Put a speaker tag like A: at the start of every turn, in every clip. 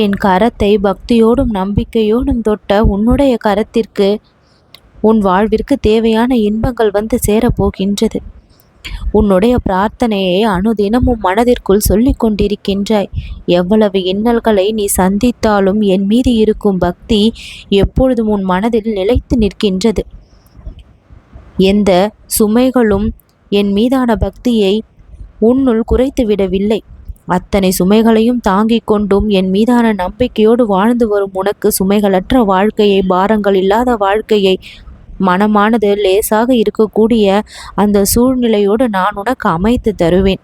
A: என் கரத்தை பக்தியோடும் நம்பிக்கையோடும் தொட்ட உன்னுடைய கரத்திற்கு உன் வாழ்விற்கு தேவையான இன்பங்கள் வந்து சேரப்போகின்றது உன்னுடைய பிரார்த்தனையை அனுதினமும் மனதிற்குள் சொல்லிக் கொண்டிருக்கின்றாய். எவ்வளவு இன்னல்களை நீ சந்தித்தாலும் என் மீது இருக்கும் பக்தி எப்பொழுதும் உன் மனதில் நிலைத்து நிற்கின்றது. எந்த சுமைகளும் என் மீதான பக்தியை உன்னுள் குறைத்து விடவில்லை அத்தனை சுமைகளையும் தாங்கிக் கொண்டும் என் மீதான நம்பிக்கையோடு வாழ்ந்து வரும் உனக்கு சுமைகளற்ற வாழ்க்கையை பாரங்கள் இல்லாத வாழ்க்கையை மனமானது லேசாக இருக்கக்கூடிய அந்த சூழ்நிலையோடு நான் உனக்கு அமைத்து தருவேன்.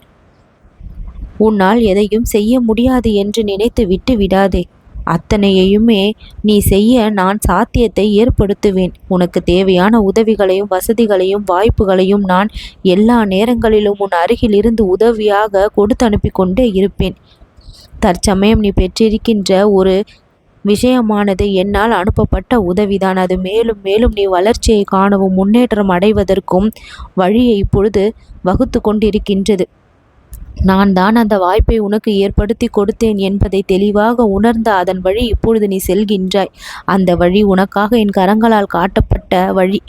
A: உன்னால் எதையும் செய்ய முடியாது என்று நினைத்து விட்டு விடாதே. அத்தனையுமே நீ செய்ய நான் சாத்தியத்தை ஏற்படுத்துவேன். உனக்கு தேவையான உதவிகளையும் வசதிகளையும் வாய்ப்புகளையும் நான் எல்லா நேரங்களிலும் உன் அருகில் இருந்து உதவியாக கொடுத்து அனுப்பி கொண்டே இருப்பேன். தற்சமயம் நீ பெற்றிருக்கின்ற ஒரு விஷயமானது என்னால் அனுப்பப்பட்ட உதவிதான். அது மேலும் மேலும் நீ வளர்ச்சியை காணவும் முன்னேற்றம் அடைவதற்கும் வழியை இப்பொழுது வகுத்து கொண்டிருக்கின்றது. நான் தான் அந்த வாய்ப்பை உனக்கு ஏற்படுத்தி கொடுத்தேன் என்பதை தெளிவாக உணர்ந்த அதன் வழி இப்பொழுது நீ செல்கின்றாய். அந்த வழி உனக்காக என் கரங்களால் காட்டப்பட்ட வழி.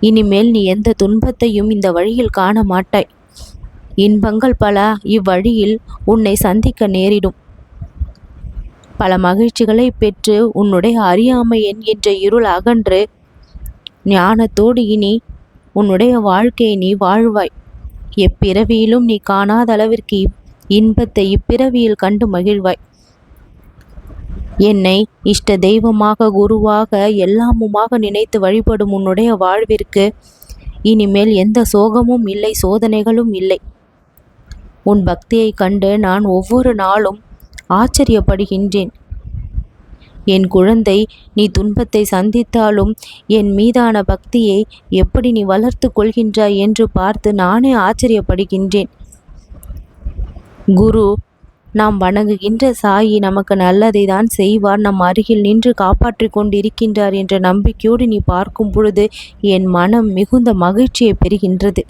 A: இனிமேல் நீ எந்த துன்பத்தையும் இந்த வழியில் காண மாட்டாய். இன்பங்கள் பல இவ்வழியில் உன்னை சந்திக்க நேரிடும். பல மகிழ்ச்சிகளை பெற்று உன்னுடைய அறியாமை என்கின்ற இருள் அகன்று ஞானத்தோடு இனி உன்னுடைய வாழ்க்கையை நீ வாழ்வாய். எப்பிறவியிலும் நீ காணாத அளவிற்கு இன்பத்தை இப்பிறவியில் கண்டு மகிழ்வாய். என்னை இஷ்ட தெய்வமாக குருவாக எல்லாமுமாக நினைத்து வழிபடும் உன்னுடைய வாழ்விற்கு இனிமேல் எந்த சோகமும் இல்லை சோதனைகளும் இல்லை. உன் பக்தியை கண்டு நான் ஒவ்வொரு நாளும் ஆச்சரியப்படுகின்றேன். என் குழந்தை நீ துன்பத்தை சந்தித்தாலும் என் மீதான பக்தியை எப்படி நீ வளர்த்து கொள்கின்றாய் என்று பார்த்து நானே ஆச்சரியப்படுகின்றேன். குரு நாம் வணங்குகின்ற சாயி நமக்கு நல்லதை தான் செய்வார். நம் அருகில் நின்று காப்பாற்றி கொண்டிருக்கின்றார் என்ற நம்பிக்கையோடு நீ பார்க்கும் பொழுது என் மனம் மிகுந்த மகிழ்ச்சியை பெறுகின்றது.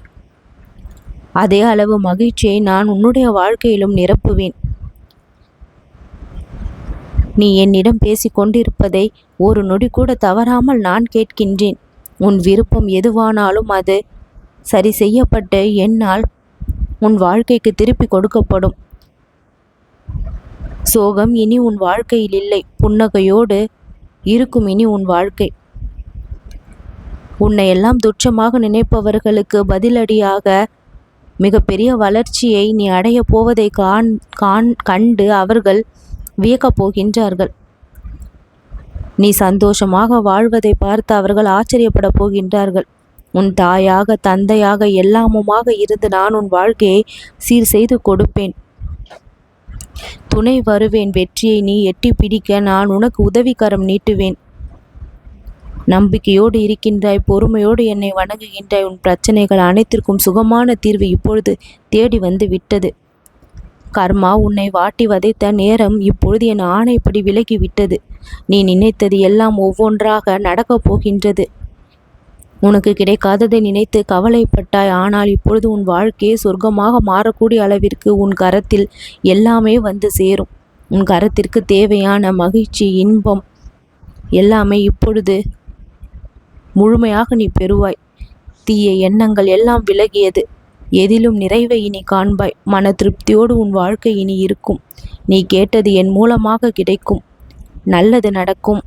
A: அதே அளவு மகிழ்ச்சியை நான் உன்னுடைய வாழ்க்கையிலும் நிரப்புவேன். நீ என்னிடம் பேசி கொண்டிருப்பதை ஒரு நொடி கூட தவறாமல் நான் கேட்கின்றேன். உன் விருப்பம் எதுவானாலும் அது சரி செய்யப்பட்டு என்னால் உன் வாழ்க்கைக்கு திருப்பி கொடுக்கப்படும். சோகம் இனி உன் வாழ்க்கையில் இல்லை. புன்னகையோடு இருக்கும் இனி உன் வாழ்க்கை. உன்னை எல்லாம் துச்சமாக நினைப்பவர்களுக்கு பதிலடியாக மிகப்பெரிய வளர்ச்சியை நீ அடையப் போவதை காண் காண் கண்டு அவர்கள் வியக்கப் போகின்றார்கள். நீ சந்தோஷமாக வாழ்வதை பார்த்து அவர்கள் ஆச்சரியப்படப் போகின்றார்கள். உன் தாயாக தந்தையாக எல்லாமுமாக இருந்து நான் உன் வாழ்க்கையை சீர் செய்து கொடுப்பேன். துணை வருவேன் வெற்றியை நீ எட்டி பிடிக்க நான் உனக்கு உதவிக்கரம் நீட்டுவேன். நம்பிக்கையோடு இருக்கின்றாய் பொறுமையோடு என்னை வணங்குகின்றாய். உன் பிரச்சனைகள் அனைத்திற்கும் சுகமான தீர்வு இப்பொழுது தேடி வந்து விட்டது. கர்மா உன்னை வாட்டி வதைத்த நேரம் இப்பொழுது என் ஆணைப்படி விலகிவிட்டது நீ நினைத்தது எல்லாம் ஒவ்வொன்றாக நடக்கப் போகின்றது. உனக்கு கிடைக்காததை நினைத்து கவலைப்பட்டாய். ஆனால் இப்பொழுது உன் வாழ்க்கையே சொர்க்கமாக மாறக்கூடிய அளவிற்கு உன் கரத்தில் எல்லாமே வந்து சேரும். உன் கரத்திற்கு தேவையான மகிழ்ச்சி இன்பம் எல்லாமே இப்பொழுது முழுமையாக நீ பெறுவாய். தீய எண்ணங்கள் எல்லாம் விலகியது. எதிலும் நிறைவை இனி காண்பாய். மன திருப்தியோடு உன் வாழ்க்கை இனி இருக்கும். நீ கேட்டது என் மூலமாக கிடைக்கும். நல்லது நடக்கும்.